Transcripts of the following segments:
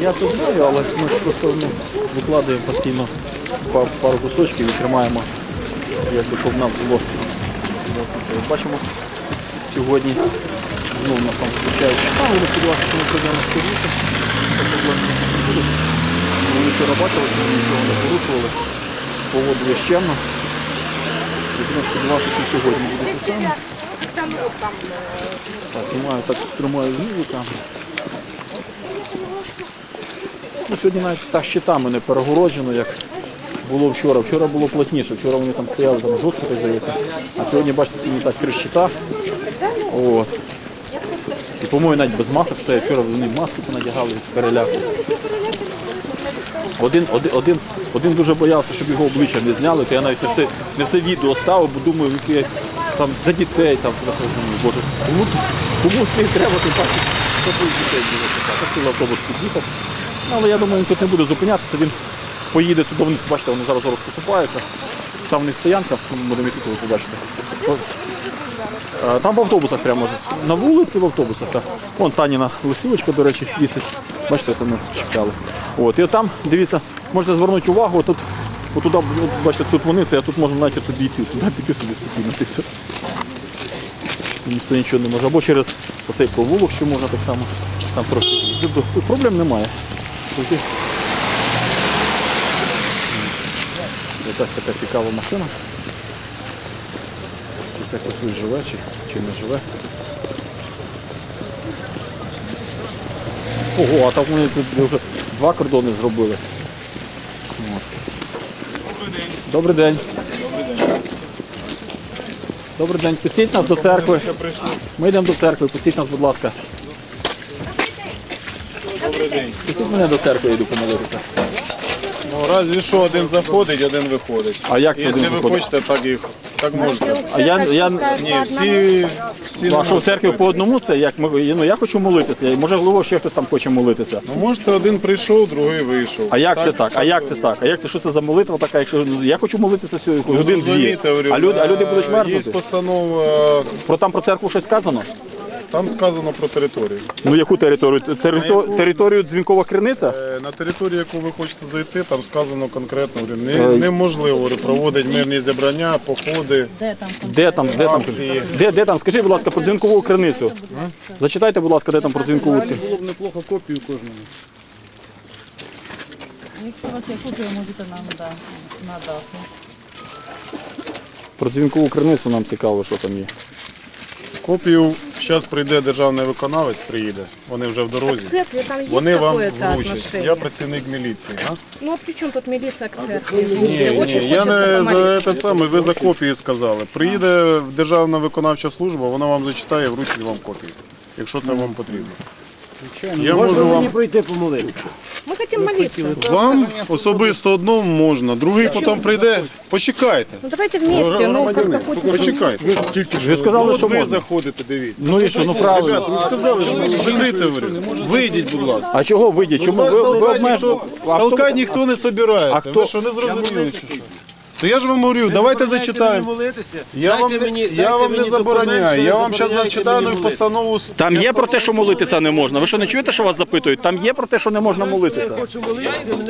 Я тут знаю, але ми ж просто ну, викладаємо постійно па- пару кусочків і тримаємо, якби щоб нам було. Бачимо сьогодні знову нас там включають але сподіваюся, що ми пройдемо скоріше. Це проблем не буде. Ми вчора бачили, що ми нічого не порушували. Погода є щемна. І будемо сподіватися, що сьогодні буде те саме. Так, знімаю, так тримаю знизу камеру. Ну, сьогодні навіть так щитами не перегороджено, як було вчора. Вчора було плотніше, вчора вони там стояли там жорстко, так здається. А сьогодні, бачите, сьогодні так три щита. От. І, по-моєму, навіть без масок стоять. Вчора вони маски понадягали від переляку. Один, один, один, один дуже боявся, щоб його обличчя не зняли, то я навіть не все, не все відео ставив, бо думаю, яке там за дітей там боже, кому, кому треба, тим паче, що дітей буде чекати. Хотів автобус під'їхав. Ну, але я думаю, він тут не буде зупинятися, він поїде туди, вони, бачите, вони зараз зараз поступаються. Там в них стоянка, будемо йти, коли побачите. Там в автобусах прямо на вулиці, в автобусах. Вон Таніна лисівочка, до речі, вісить. Бачите, ми чекали. От, і там, дивіться, можете звернути увагу, тут, отуда, от, бачите, тут вони, це я тут можу навіть туди йти, туди піти собі спокійно. Ніхто нічого не може. Або через оцей провулок ще можна так само. Там трошки. Тобто тут проблем немає. Тут Якась така цікава машина. Це хтось живе, чи, чи не живе. Ого, а там вони тут вже два кордони зробили. От. Добрий день. Добрий день. Пустіть нас до церкви. Ми йдемо до церкви, пустіть нас, будь ласка. Пустіть мене до церкви, я йду помолитися. Ну, разві що один заходить, один виходить. А як це Якщо один ви виходить? хочете, так і так можна. А я, я, Ні, всі, всі а що в церкві по одному це? Як ми, ну, я хочу молитися. Може, можливо, ще хтось там хоче молитися. Ну, можете, один прийшов, другий вийшов. А як це так? А як це так? А як це що це за молитва така? Якщо ну, я хочу молитися сьогодні годин дві, говорю, а люди, а люди будуть е, мерзнути. Є постанова, Про там про церкву щось сказано? Там сказано про територію. Ну яку територію? Терито- територію дзвінкова криниця? Е, На територію, яку ви хочете зайти, там сказано конкретно, говорю, Е, не, неможливо проводити мирні зібрання, походи. Де там, де там? Де, де там? Скажіть, будь ласка, про дзвінкову криницю. Зачитайте, будь ласка, де там про дзвінкову криницю. Було б неплохо копію кожному. Якщо у вас є копія, можете нам да, надати. Про дзвінкову криницю нам цікаво, що там є. Копію зараз прийде державний виконавець, приїде, вони вже в дорозі. церкви там є Вони вам какое-то вручать. отношение? Я працівник міліції. А? Ну а при чем тут милиция к церкви? Ні, очень ні, я хочется не за помолиться. те саме, ви за копії сказали. Приїде Державна виконавча служба, вона вам зачитає, вручить вам копію, якщо це вам потрібно. Я можу Можна мені вам прийти помолитися? Мы хотим молиться. вам особисто одному можна, другий потім прийде. Почекайте. Ну давайте вместе, ну как-то хоть Почекайте. Ви сказали, От що ви можна. заходите, дивіться. Ну і що, ну правильно. Ребята, ви сказали, що закрите говорю. Вийдіть, будь ласка. А чого вийдіть? Чому Вас ви, ви толкати обмежуєте? ніхто, толкати ніхто не собирається. А хто? Ви що, не зрозуміли? чи що? То я ж вам говорю, давайте зачитаємо. Я вам не, я вам не забороняю. Я вам зараз зачитаю постанову. с- Там є про те, що молитися не можна. Ви що не чуєте, що вас запитують? Там є про те, що не можна молитися.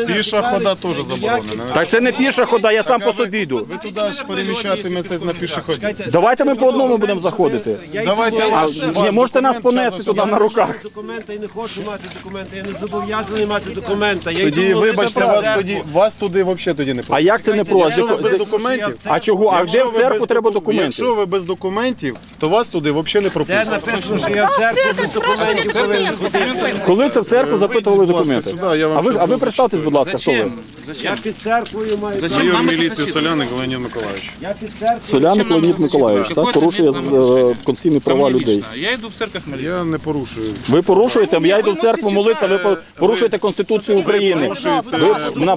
Піша хода теж заборонена. Так це не піша хода, я сам по собі йду. Ви туди ж переміщатиметесь на пішоході. Давайте ми по одному будемо заходити. Давайте А ваш- ні, ваш можете нас документ понести туди на руках. Документи, я не хочу мати документи, я не зобов'язаний мати документа. Я Тоді, молитися вибачте, про вас церкву. тоді, вас туди взагалі тоді не А як це не про? Якщо ви без документів, А чого? А де в церкву треба документи? Якщо ви без документів, то вас туди взагалі не пропустять. написано, що я в церкві без документів? Коли це в церкву запитували документи? я А ви, а ви представтесь, будь ласка, хто ви? Я під церквою маю. Майор міліції Соляник Леонід Миколаївич. Я під церквою. Соляник Леонід Миколаївич, так? Порушує е, конституційні права людей. Я йду в церковь молиться. Я не порушую. Ви порушуєте, я йду в церкву молитися, ви порушуєте Конституцію України. Ви на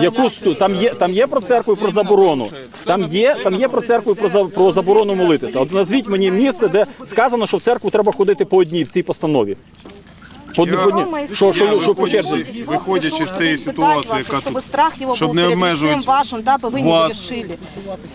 яку там є там є про церкву і про заборону. Там є там є про церкву про за- про заборону молитися. От назвіть мені місце, де сказано, що в церкву треба ходити по одній в цій постанові. По, Я- по, ні. що, що, що по черзі? Виходячи з тієї ситуації, яка чтобы тут, страх его щоб был не перед обмежувати лицем вашим, дабы вы не вас, совершили.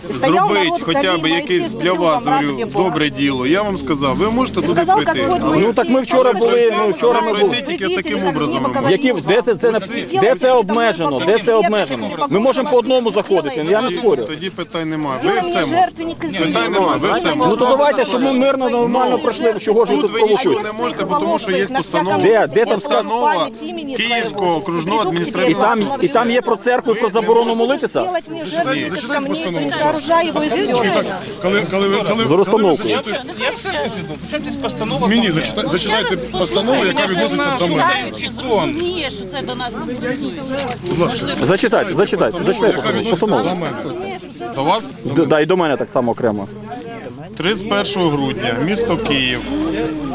И стоял зробити народ хоча б вдали, якесь Моисей для ступил вас во мрак, говорю, где Бог. добре діло. Я вам сказав, ви можете Ти туди сказав, прийти. Господь але Моїсей, Ну так ми вчора були, ну вчора ми були. Пройдіть тільки таким образом. Які, де, це, це, не- де це обмежено? Де це обмежено? Ми можемо по одному заходити, я не спорю. Тоді питань немає. Ви Сделай все мне можете. жертвенник из Питань глины. немає, ви все Ну можете. то давайте, щоб ми мирно, нормально пройшли. Чого ж ви Тут тут ви нічого провокуєте? не можете, бо тому що є постанова. Де? Де там Постанова Київського окружного адміністративного І там, і там є про церкву і про заборону молитися? Сделать мне жертвенник из камней, не сооружай его из дерна. Коли, коли, ви- коли, За розстановкою. Мені зачитай- зачитайте постанову, яка відноситься до мене. розуміє, що це до нас не стосується. Зачитайте, зачитайте, зачитайте постанову. До вас? Д- Да, і до мене так само окремо. 31 грудня, місто Київ,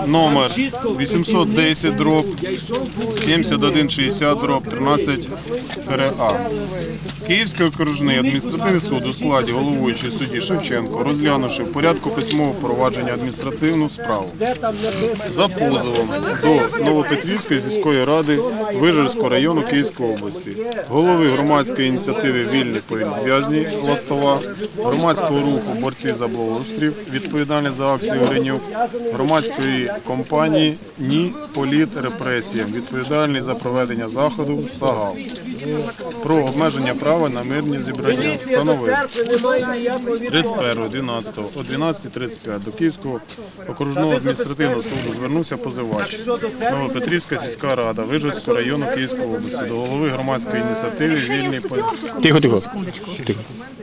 номер 810 дроб 7160 дроб 13 А. Київський окружний адміністративний суд у складі головуючий судді Шевченко, розглянувши в порядку письмового провадження адміністративну справу за позовом до Новопетрівської сільської ради Вижерського району Київської області, голови громадської ініціативи Вільні політв'язні Ластова, громадського руху борці за благоустрів, відповідальний за акцію Гринюк, громадської компанії Ні політ репресіям, відповідальний за проведення заходу Сагал про обмеження права на мирні зібрання встановив 31.12 о 12.35 до Київського окружного адміністративного суду звернувся позивач Новопетрівська сільська рада Вижгородського району Київської області до голови громадської ініціативи Вільний політ. Тихо, тихо.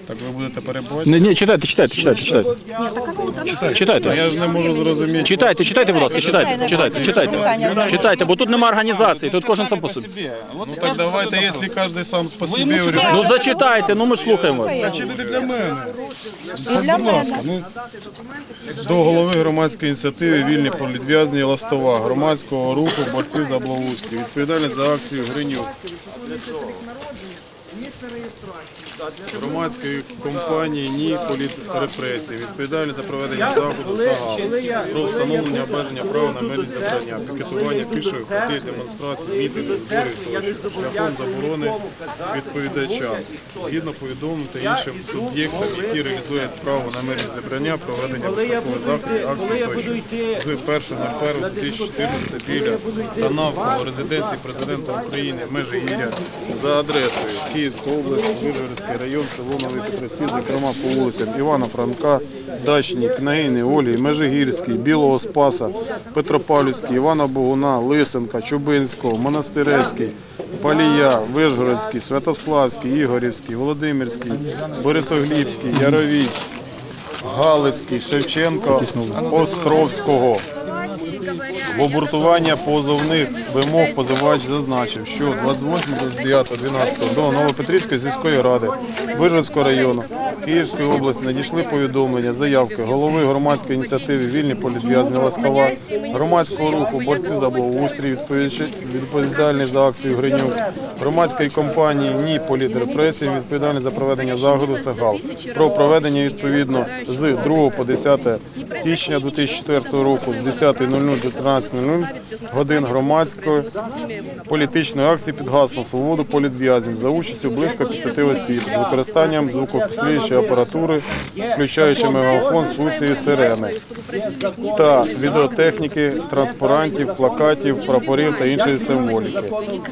Так ви будете перебувати? Ні, ні, читайте, читайте, читайте, читайте. Читайте. Я ж не можу зрозуміти. Читайте, читайте, будь ласка, читайте, читайте, читайте. Читайте, бо тут нема організації, тут кожен сам по собі. Ну так давайте, якщо кожен сам по собі. Ну зачитайте, ну ми ж слухаємо. Зачитайте для мене. Будь ласка, ну до голови громадської ініціативи Вільні політв'язні Ластова, громадського руху борців за благоустрій, відповідальний за акцію Гринюк. Громадської компанії ні політрепресії, відповідальний за проведення заходу ЗАГАЛ про встановлення обмеження права на мирні зібрання, пікетування пішої ходи, демонстрації, мітинги, зборів тощо, шляхом заборони відповідача, згідно повідомити іншим суб'єктам, які реалізують право на мирні зібрання, проведення безпекових заходів, акцій тощо. з 1.01.2014 біля та навколо резиденції президента України Межигір'я за адресою Київська область, Вижгородський район, село Новий Петросів, зокрема по вулицям Івана Франка, Дачні, Княгини Олії, Межигірський, Білого Спаса, Петропавлівський, Івана Богуна, Лисенка, Чубинського, Монастирецький, Палія, Вижгородський, Святославський, Ігорівський, Володимирський, Борисоглібський, Яровій, Галицький, Шевченко, Островського. В обґрунтування позовних вимог позивач зазначив, що 28.09.12 до Новопетрівської сільської ради Вижницького району Київської області надійшли повідомлення, заявки голови громадської ініціативи Вільні політв'язні Ластова, громадського руху борці за благоустрій, відповідальний за акцію Гринюк, громадської компанії Ні політрепресії, відповідальний за проведення заходу Сагал про проведення відповідно з 2 по 10 січня 2004 року з 10.00 до 13.00 годин громадської політичної акції під гаслом «Свободу політв'язнів» за участю близько 50 осіб з використанням звукопідсилюючої апаратури, включаючи мегафон з сирени та відеотехніки, транспарантів, плакатів, прапорів та іншої символіки.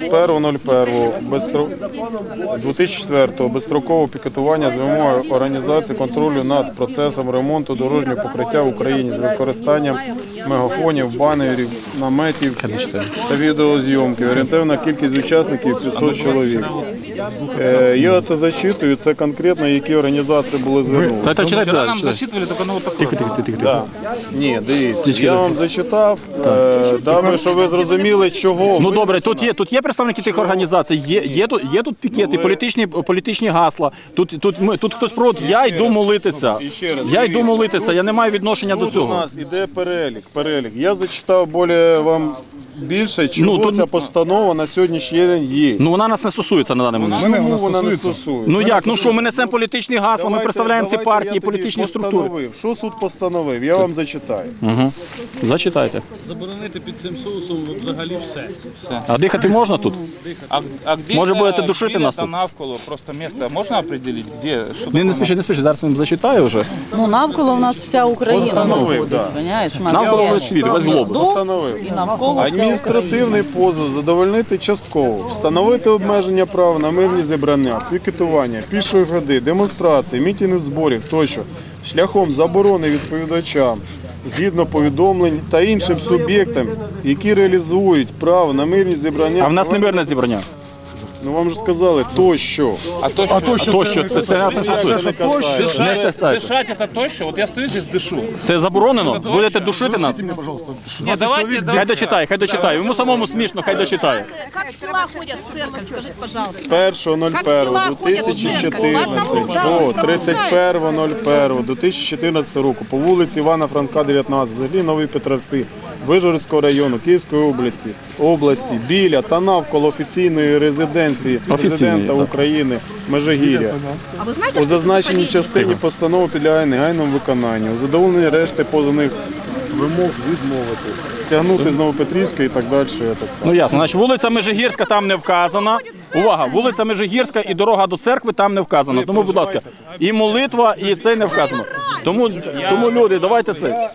З 1.01 безстро- 2004 безстрокового пікетування з вимогою організації контролю над процесом ремонту дорожнього покриття в Україні з використанням мегафонів, банерів, наметів та відеозйомки. Орієнтовна кількість учасників 500 чоловік. Е, Я це зачитую, це конкретно які організації були звернені. Та, та. Нам читайте. зачитывали только ну вот такое. Тихо, тихо, тихо, Да. Ні, дивіться, я вам зачитав, е, щоб ви зрозуміли, чого. Ну добре, тут є тут є представники тих організацій, є, є тут є тут пікети, політичні політичні гасла. Тут тут ми тут хтось проводить. Я йду молитися. І ще раз, Я йду дивіться, молитися. Я не маю відношення до Тут у цього. нас іде перелік. Перелік. Я зачитав більше вам більше, чого Ну, тут- ця постанова на сьогоднішній день є. Ну вона нас не стосується на даний момент. Чому вона не стосується? Ну як? Ну що, ми несемо політичні гасла, ми Давайте- представляємо ці давайте я партії, тоді політичні структури. постановив. Що суд постановив? Я вам зачитаю. Угу. Зачитайте. Заборонити під цим соусом взагалі все. А дихати можна тут? А, а где Може, будете душити нас тут? навколо? Просто место можно определить, где? Что Не, не спіши, не спіши, зараз він зачитає вже. Ну, навколо в нас вся Україна. Постановив, да. Понимаєш? У нас Навколо є весь світ, весь глобус. Постановив. і навколо вся. Адміністративний позов задовольнити частково, встановити обмеження прав на мирні зібрання, пікетування, пішої ходи, демонстрації, мітінгів зборів тощо, шляхом заборони відповідачам згідно повідомлень та іншим суб'єктам, які реалізують право на мирні зібрання. А в нас не мирне зібрання. Ну вам же сказали тощо. А то, что, А то що? Це, це нас не Це стосується. не касається. Не стосується. дышать это точно? Вот я стою здесь дышу. Це заборонено? Будете душити нас? Нет, давайте, Хай дочитає, хай дочитає. Йому самому смішно, хай дочитає. Как с села ходят в церковь, скажите, пожалуйста. З 1.01.2014 до 31.01 до 2014 року по вулиці Івана Франка, 19, взагалі Новій Петровці, Вижгородського району, Київської області, області, біля та навколо офіційної резиденції президента так. України Межигір'я. У зазначеній частині постанови підлягає негайному виконанню. У задоволенні решти позовних вимог відмовити. Стягнути з Новопетрівської і так далі. Так само. Ну ясно, значить вулиця Межигірська там не вказана. Увага, вулиця Межигірська і дорога до церкви там не вказана. Тому, будь ласка, і молитва, і це не вказано. Тому, тому люди, давайте це.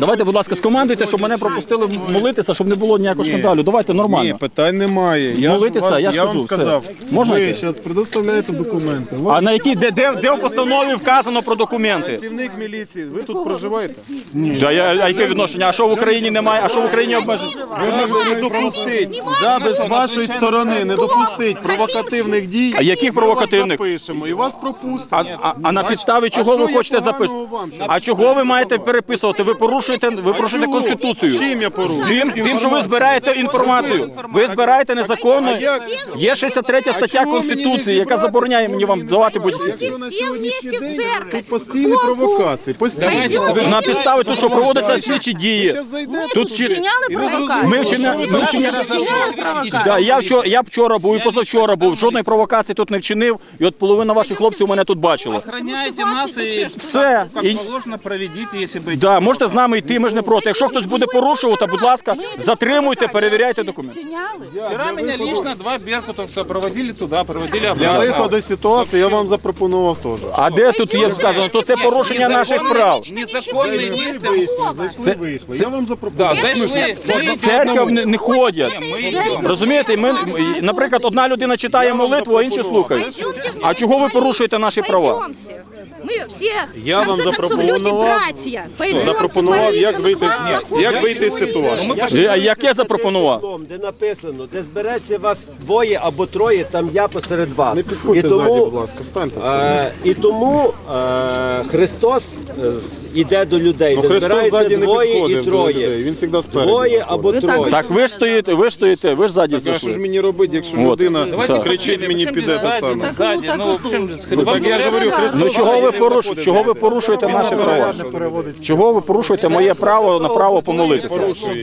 Давайте, будь ласка, скомандуйте, щоб мене пропустили молитися, щоб не було ніякого скандалю. Давайте Ні, нормально. питань немає. Я, Молитися, вам- я ж кажу, вам все. сказав. Можна ви йти? зараз предоставляєте документи. А на які де, де, де в постанові вказано про документи? працівник міліції, ви тут проживаєте? Да, я, а яке відношення? А що в Україні немає? А що в Україні обмежено? Ви ж не допустить, да, без вашої сторони не допустить провокативних дій. А яких Ми провокативних? вас запишемо і вас пропустимо. А, а, а на підставі чого ви хочете записати? А чого ви маєте переписувати? Ви порушуєте, ви порушуєте конституцію. Чим я порушую? Тим, тим, що ви збираєте інформацію. Ви збираєте незаконно. Є 63 стаття чого мені не Конституції, яка зібрати? забороняє мені вам давати будь-які. Якщо всі сьогоднішній вместе в церковь. Тут постійні провокації, постійні. На підставі того, що проводяться слідчі дії. Зараз зайдете, Тут чи... Вчиняли провокацію? Ми вчиняли, ми вчиняли. Да, я, вчора, я вчора був і позавчора був. Жодної провокації тут не вчинив. І от половина ваших хлопців мене тут бачила. Охраняйте нас и Все. как положено проведите, если бы... да, можете з нами йти, ми ж не проти. Якщо хтось буде порушувати, будь ласка, затримуйте, перевіряйте документи. Вчера меня лично два беркутовца проводили туда, проводили Для обратно. виходу з ситуації я вам запропонував теж. А де тут є сказано, то це порушення наших прав. Незаконные места. Зайшли, вийшли. Я вам запропонував. Да, зашли. Мы В церкву не, не ходять. Розумієте, ми, наприклад, одна людина читає молитву, а інші слухають. А чого ви порушуєте наші права? Пойдемте. Мы все, Я в конце вам концов, люди запропонував- братья. Пойдемте Запропонував, як вийти, ну, з- як вийти з ситуації. А яке запропонував? Де написано, де збереться вас двоє або троє, там я посеред вас. Не і підходьте ззаді, будь тому, ласка, станьте. е, і тому е, Христос е, з- іде до людей, Ну, де Христос збирається ззаді не двоє підходив і до людей, троє. він завжди спереду. Двоє або троє. Так ви ж стоїте, ви ж стоїте, ви ж ззаді А що ж зайшли. мені робити, якщо От. людина Так. кричить мені піде те саме? Ну. Ну, так я ж говорю, Христос Ну чого ви не поруш... заходить. чого ви порушуєте наші права? Чого ви порушуєте моє право на право помолитися? Я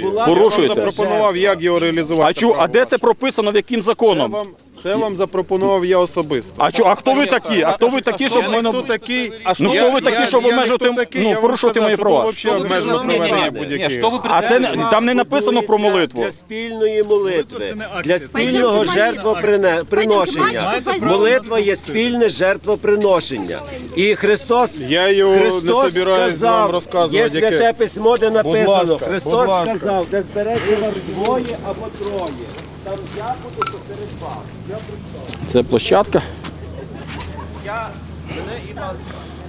вам Порушуєте. запропонував, як його реалізувати. А чу, а де це прописано, в яким законом? законом? вам, це вам запропонував я особисто. А чу, а хто ви такі? А хто ви такі, щоб Я мене... не хто такий, Ну, хто ви такі, щоб я обмежувати- ну, порушувати мої права? проведення будь-яких. А це не- там не написано про молитву. Для спільної молитви, для спільного жертвоприношення. Молитва є спільне жертвоприношення. І Христос, Я його не Христос собираюсь вам сказав, є розказувати, святе яке. письмо, де написано, ласка, будь Христос ласка. сказав, де збереться вас двоє або троє. Там я буду посеред вас. Це площадка.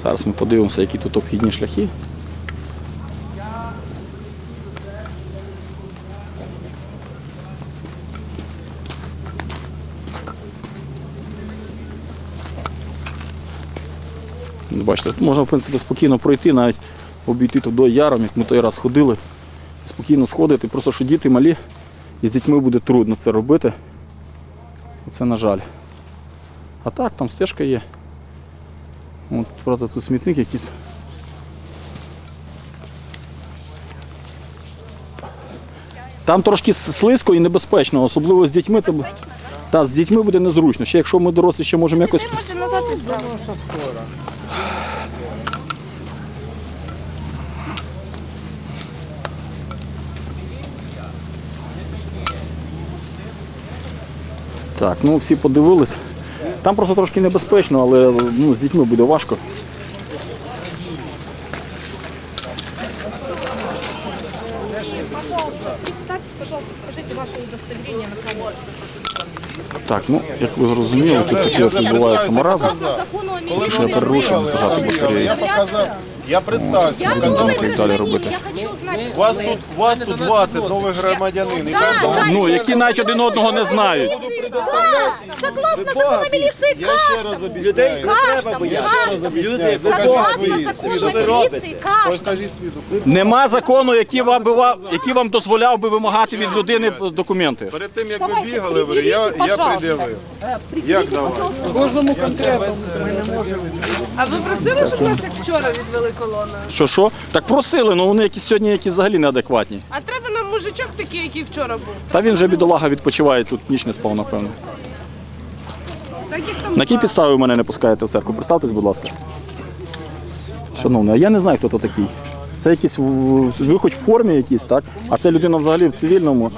Зараз ми подивимося, які тут обхідні шляхи. Ну, Бачите, тут можна в принципі спокійно пройти, навіть обійти туди яром, як ми той раз ходили, спокійно сходити, просто що діти малі і з дітьми буде трудно це робити. Це на жаль. А так, там стежка є. От, правда, тут смітник якийсь. Там трошки слизько і небезпечно, особливо з дітьми. Це б- та, з дітьми буде незручно. Ще якщо ми дорослі ще можемо якось. Може назад Так, ну всі подивились. Там просто трошки небезпечно, але ну, з дітьми буде важко. Представьтесь, пожалуйста, покажите ваше удостоверение на камеру. Так, ну як ви зрозуміли, тут такі от відбуваються маразм. Закону о Коли Що я перерушив, сажати батареї. Я показав, я представився, Я показав. новий далі гражданин, робити. я хочу знати. У вас тут, у вас тут 20 нових громадянин. І кожного Ну, які навіть один одного не знають. Закону міліції, каждому. Об'ясняю. Закону міліції, каждому. Нема закону, який вам би ва- який вам дозволяв би вимагати від людини документи. Перед тим, як ви бігали, говорю, я, я пред'явив. Як давай? А ви просили, щоб нас як вчора відвели колону? Що що? Так просили, ну вони якісь сьогодні якісь взагалі неадекватні. А треба нам мужичок такий, який вчора був. Та він вже бідолага відпочиває тут, ніч не спав, напевно. Там На якій підставі ви мене не пускаєте в церкву? Представтесь, будь ласка. Шановний, а я не знаю, хто то такий. Це якийсь в- ви хоч в формі якісь, так? А це людина взагалі в цивільному.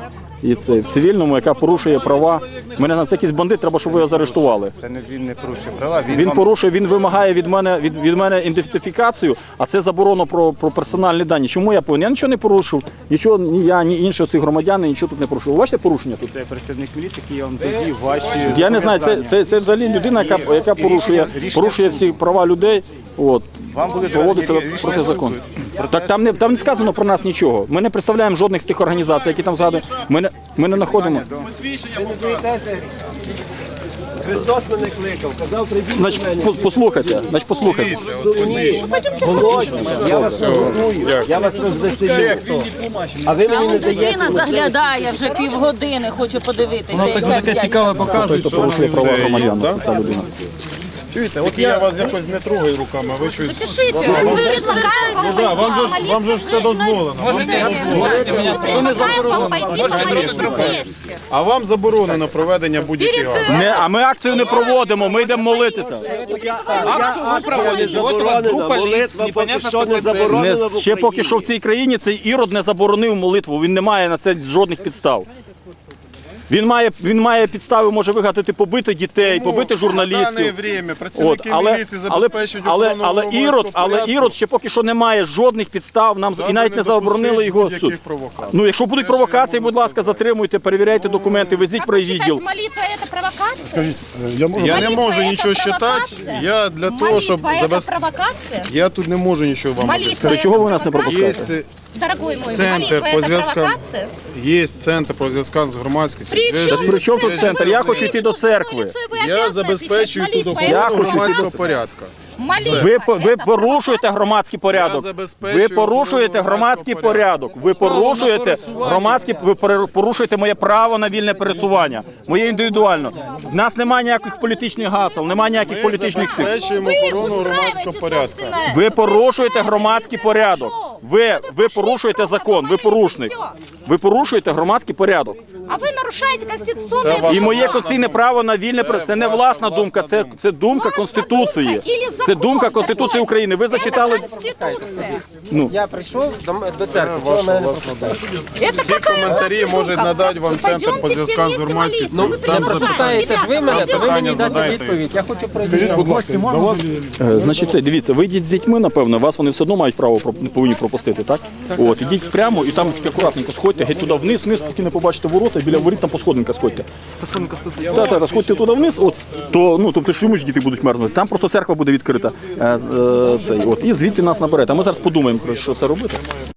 І це в цивільному, яка порушує права. Мене на це якийсь бандит, треба, щоб ви його заарештували. Це не він не порушив права. Він, Він вам- порушує, він вимагає від мене від, від мене ідентифікацію, а це заборона про, про персональні дані. Чому я повинен? Я нічого не порушив, нічого ні я, ні інші ці громадяни нічого тут не порушив. Ви бачите порушення тут? Це працівник міліції, який вам довів ваші. Я не знаю, це, це, це взагалі людина, яка, яка порушує, порушує всі права людей. От. Вам були Поводиться доведені проти закону. Так там не там не сказано про нас нічого. Ми не представляємо жодних з тих організацій, які там згадують. Ми не, ми не знаходимо. Христос мене кликав, казав, прийдіть до Значить, мене. по- послухайте, значить, послухайте. Голодні, я вас нагодую, я вас розвеселю. А ви мені не даєте Людина заглядає вже півгодини, хоче подивитися. яке вдячне. Той, хто порушує права громадян, це ця людина. Чуєте, от я вас якось не трогаю руками, а ви щось. Пишите, Ну да, вам же ж вам же ж все дозволено. Вам все дозволено. А вам заборонено проведення будь-яких акцій. Не, а ми акцію не проводимо, ми йдемо молитися. не заборонена, молитва поки що не заборонена в Не, ще поки що в цій країні цей ірод не заборонив молитву. Він не має на це жодних підстав. Він має, він має підстави, може вигадати побити дітей, побити На дане журналістів. время От, працівники але, міліції забезпечують але, але, громадського ірод, але ірод ще поки що не має жодних підстав нам і навіть не заборонили його суд. провокацій. Ну, якщо будуть я провокації, будь ласка, затримуйте, перевіряйте документи, везіть в райвідділ. молитва это провокация? Я не можу нічого считати. Я для того, щоб забезпечити. провокация? Я тут не можу нічого вам чого ви нас не пропускаєте? Дорогой мой, Центр по зв'язкам. є центр по зв'язкам з громадськістю. При чому де- При чому тут центр? Я хочу йти до церкви. Я забезпечую тут охорону громадського йти- порядку. Ви, по- ви порушуєте громадський порядок. Забезпечую Ви порушуєте охорону громадський громадського порядок. Ви порушуєте громадський, ви пере- порушуєте моє право на вільне пересування. Моє індивідуально. В нас немає ніяких політичних гасел, немає ніяких політичних цих. Забезпечуємо охорону громадського порядку. Ви порушуєте громадський порядок. Ви, ви порушуєте закон, ви порушник. Ви порушуєте громадський порядок. А ви нарушаєте конституційне І моє власна конституційне право на вільне пер- це не власна власна думка, це, думка. це думка Конституції. Це думка Конституції України. Ви зачитали. Конституція. Ну Я прийшов до, до церкви, Ваша власна думка. Всі коментарі можуть надати вам центр по зв'язкам з громадськістю. Ну, Там прочитаєте ж ви мене, то ви мені дайте відповідь. Я хочу вас Е, Значить, це дивіться, ви йдіть з дітьми, напевно, вас вони все одно мають право про- повинні пропустити, так? От, ідіть прямо і там акуратненько сходьте, геть туди вниз, вниз, поки не побачите ворота, біля воріт там по сходинка сходьте. По сходинках спуститися? Так, так, сходьте туди вниз, от, то, ну, тобто, що йому ж діти будуть мерзнути. Там просто церква буде відкрита. Е, е, цей, от, і звідти нас наберете. А ми зараз подумаємо, про що це робити.